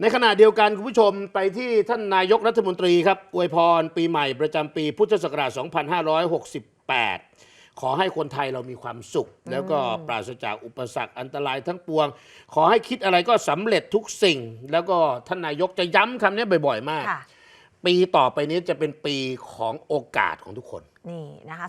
ในขณะเดียวกันคุณผู้ชมไปที่ท่านนายกรัฐมนตรีครับอวยพรปีใหม่ประจำปีพุทธศักราช 2568 ขอให้คนไทยเรามีความสุข แล้วก็ปราศจากอุปสรรคอันตรายทั้งปวง ขอให้คิดอะไรก็สำเร็จทุกสิ่ง แล้วก็ท่านนายกจะย้ำคำนี้บ่อย ๆ มากค่ะ ปีต่อไปนี้จะเป็นปีของโอกาสของทุกคน นี่นะคะ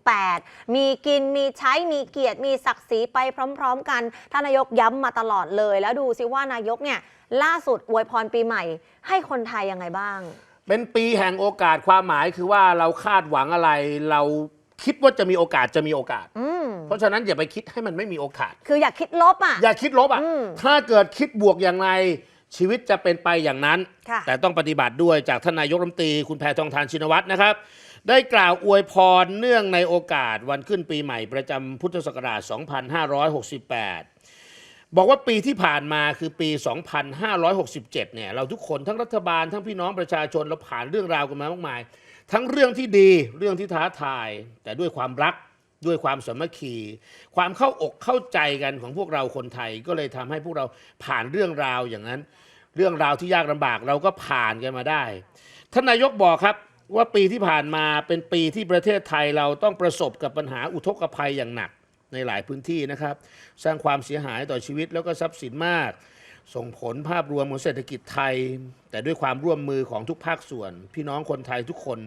2568 มีกิน มีใช้ มีเกียรติ มีศักดิ์ศรีไปพร้อม ๆ กัน ท่านนายกย้ำมาตลอดเลย แล้วดูซิว่านายกเนี่ยล่าสุดอวยพรปีใหม่ ให้คนไทยยังไงบ้าง เป็นปีแห่งโอกาสความหมายคือว่าเราคาดหวังอะไร เราคิดว่าจะมีโอกาสจะมีโอกาส อืมเพราะฉะนั้นอย่าไปคิดให้มันไม่มีโอกาส คืออยากคิดลบอะ อย่าคิดลบอะ อืม ถ้าเกิดคิดบวกอย่างไร ชีวิตจะเป็นไปอย่างนั้นค่ะแต่ต้องปฏิบัติด้วยจากท่านนายกรัฐมนตรีคุณแพทองทานชินวัตรนะครับ ได้กล่าวอวยพรเนื่องในโอกาสวันขึ้นปีใหม่ประจำพุทธศักราช 2568 บอกว่าปีที่ผ่านมาคือปี 2567 เนี่ย เราทุกคนทั้งรัฐบาลทั้งพี่น้องประชาชนเราผ่านเรื่องราวกันมามากมาย ทั้งเรื่องที่ดีเรื่องที่ท้าทาย แต่ด้วยความรักด้วยความสามัคคี ความเข้าอกเข้าใจกันของพวกเราคนไทยก็เลยทำให้พวกเราผ่านเรื่องราวอย่างนั้น เรื่องราวที่ยากลำบากเราก็ผ่านกันมาได้ ท่านนายกบอกครับว่าปีที่ผ่านมาเป็นปีที่ประเทศไทยเราต้องประสบกับปัญหาอุทกภัยอย่างหนักในหลายพื้นที่นะครับ สร้างความเสียหายต่อชีวิตแล้วก็ทรัพย์สินมาก ส่งผลภาพรวมของเศรษฐกิจไทย แต่ด้วยความร่วมมือของทุกภาคส่วน พี่น้องคนไทยทุกคน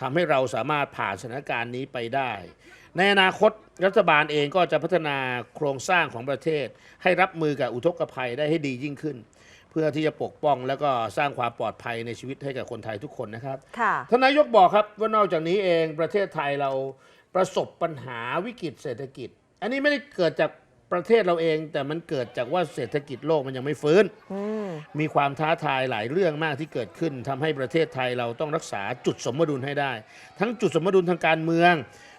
ทำให้เราสามารถผ่านสถานการณ์นี้ไปได้ ในอนาคตรัฐบาลเองก็จะพัฒนาโครงสร้างของประเทศ ให้รับมือกับอุทกภัยได้ให้ดียิ่งขึ้น พื่อที่จะปกป้องแล้วก็สร้างความปลอดภัยในชีวิตให้กับคนไทยทุกคนนะครับค่ะท่านนายกบอกครับว่านอกจากนี้เองประเทศไทยเราประสบปัญหาวิกฤตเศรษฐกิจ อันนี้ไม่ได้เกิดจากประเทศเราเอง แต่มันเกิดจากว่าเศรษฐกิจโลกมันยังไม่ฟื้นอืมมีความท้าทายหลายเรื่องมากที่เกิดขึ้นทำให้ประเทศไทยเราต้องรักษาจุดสมดุลให้ได้ ทั้งจุดสมดุลทางการเมือง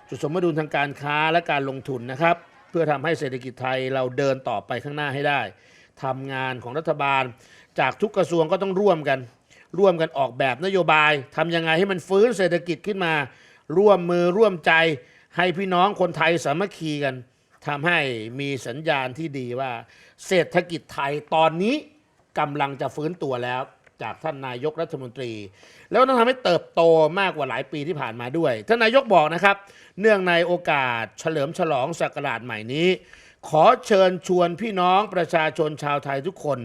จุดสมดุลทางการค้าและการลงทุนนะครับ เพื่อทำให้เศรษฐกิจไทยเราเดินต่อไปข้างหน้าให้ได้ ทำงานของรัฐบาล จากทุกกระทรวงก็ต้องร่วมกัน ร่วมกันออกแบบนโยบายทำยังไงให้มันฟื้นเศรษฐกิจขึ้นมา ร่วมมือร่วมใจให้พี่น้องคนไทยสามัคคีกันทำให้มีสัญญาณที่ดีว่า เศรษฐกิจไทยตอนนี้กำลังจะฟื้นตัวแล้วจากท่านนายกรัฐมนตรี แล้วต้องทำให้เติบโตมากกว่าหลายปีที่ผ่านมาด้วย ท่านนายกบอกนะครับ เนื่องในโอกาสเฉลิมฉลองศักราชใหม่นี้ ขอเชิญชวนพี่น้องประชาชนชาวไทยทุกคน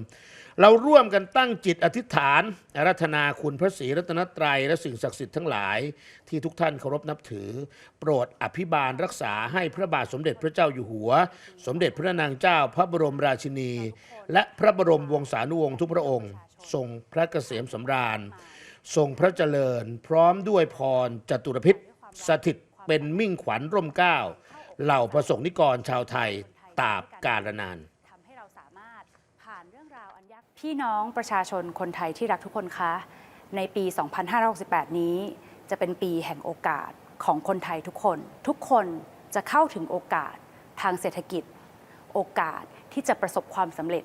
เราร่วมกันตั้งจิตอธิษฐานอารัธนาคุณพระศรีรัตนตรัย และสิ่งศักดิ์สิทธิ์ทั้งหลาย ที่ทุกท่านเคารพนับถือ โปรดอภิบาลรักษาให้พระบาทสมเด็จพระเจ้าอยู่หัว สมเด็จพระนางเจ้าพระบรมราชินี และพระบรมวงศานุวงศ์ทุกพระองค์ ทรงพระเกษมสำราญ ทรงพระเจริญ พร้อมด้วยพรจตุรพิษสถิตเป็นมิ่งขวัญร่มเกล้าเหล่าประสงค์นิกรชาวไทย ตราบกาลนานทำให้เราสามารถผ่านเรื่องราวอันยากพี่น้องประชาชนคนไทยที่รักทุกคนคะในปี 2568 นี้ จะเป็นปีแห่งโอกาสของคนไทยทุกคน ทุกคนจะเข้าถึงโอกาสทางเศรษฐกิจ โอกาสที่จะประสบความสำเร็จ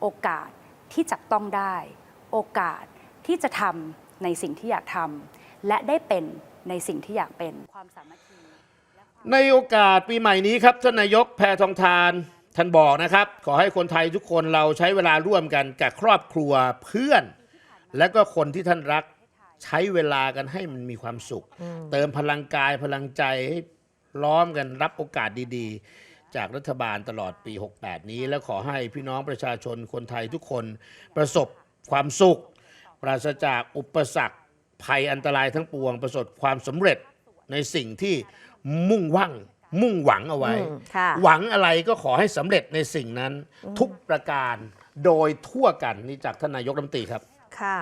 โอกาสที่จับต้องได้ โอกาสที่จะทำในสิ่งที่อยากทำและได้เป็นในสิ่งที่อยากเป็นความสามัคคี ในโอกาสปีใหม่นี้ครับท่านนายกแพทองทานท่านบอกนะครับ ขอให้คนไทยทุกคนเราใช้เวลาร่วมกันกับครอบครัวเพื่อน และก็คนที่ท่านรักใช้เวลากันให้มันมีความสุข เติมพลังกายพลังใจให้ล้อมกันรับโอกาสดีๆ จากรัฐบาลตลอดปี 68 นี้ และขอให้พี่น้องประชาชนคนไทยทุกคนประสบความสุข ปราศจากอุปสรรคภัยอันตรายทั้งปวงประสบความสำเร็จในสิ่งที่ มุ่งหวังมุ่งหวังเอาไว้อืมค่ะหวังอะไรก็ขอให้สำเร็จในสิ่งนั้น ทุกประการโดยทั่วกันนี่จากท่านนายกรัฐมนตรีครับ ค่ะ